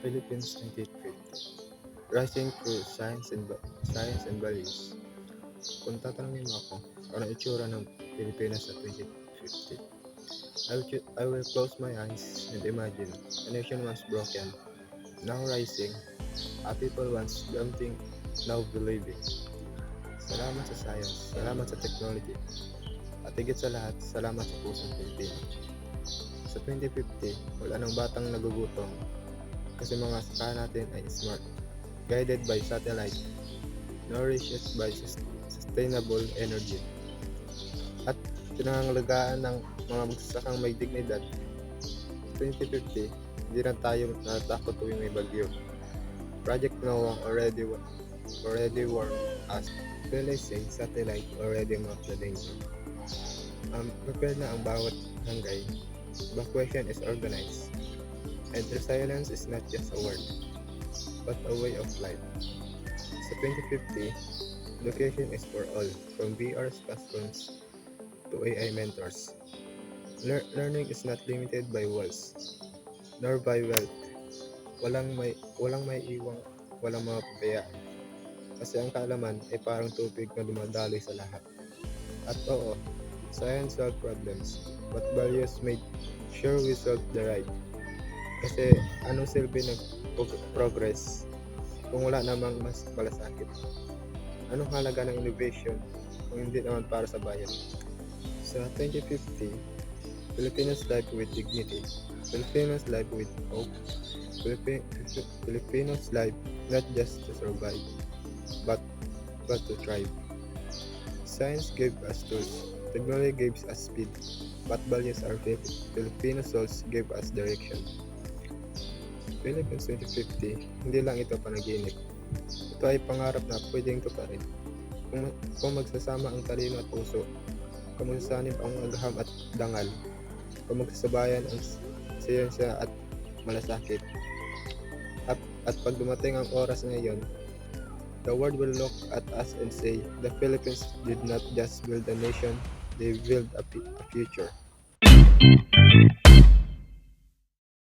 Philippines 1950 Rising through Science and, Science and Values Kung tatanungin mo ako, ano itsura ng Pilipinas sa 2050? I will, I will close my eyes and imagine a nation once broken, now rising, a people once doubting, now believing. Salamat sa science, salamat sa technology, at higit sa lahat, salamat sa pusong Pilipino. Sa 2050, wala nang batang nagugutom kasi mga saka natin ay smart, guided by satellite, nourished by sus- sustainable energy, at pinangangalagaan ng mga magsasakang may dignidad. 2050, hindi na tayo natatakot tuwing may bagyo. Project Noah already already warned us. PLSA satellite already marked the danger. Um, prepared na ang bawat hanggay. Evacuation is organized. And resilience is not just a word, but a way of life. Sa 2050, education is for all, from VR's classrooms to AI mentors. Lear- learning is not limited by walls, nor by wealth. Walang may walang may iwang, walang mga pabayaan. Kasi ang kaalaman ay parang tubig na dumadaloy sa lahat. At oo, science solve problems, but values made sure we solve the right. Kasi anong silbi ng pro- progress kung wala namang mas malasakit? Anong halaga ng innovation kung hindi naman para sa bayan? Sa 2050, Filipinos live with dignity. Filipinos live with hope. Philippi- Filipinos live not just to survive, but but to thrive. Science gave us tools. Technology gives us speed. But values are Fili- Filipino souls gave us direction. Philippines 2050, hindi lang ito panaginip. Ito ay pangarap na pwedeng tuparin. Kung, kung magsasama ang talino at puso, kung magsasanib ang agham at dangal, kung magsasabayan ang siyensya at malasakit. At, at pag dumating ang oras na iyon, the world will look at us and say, the Philippines did not just build a nation, they built a, a future.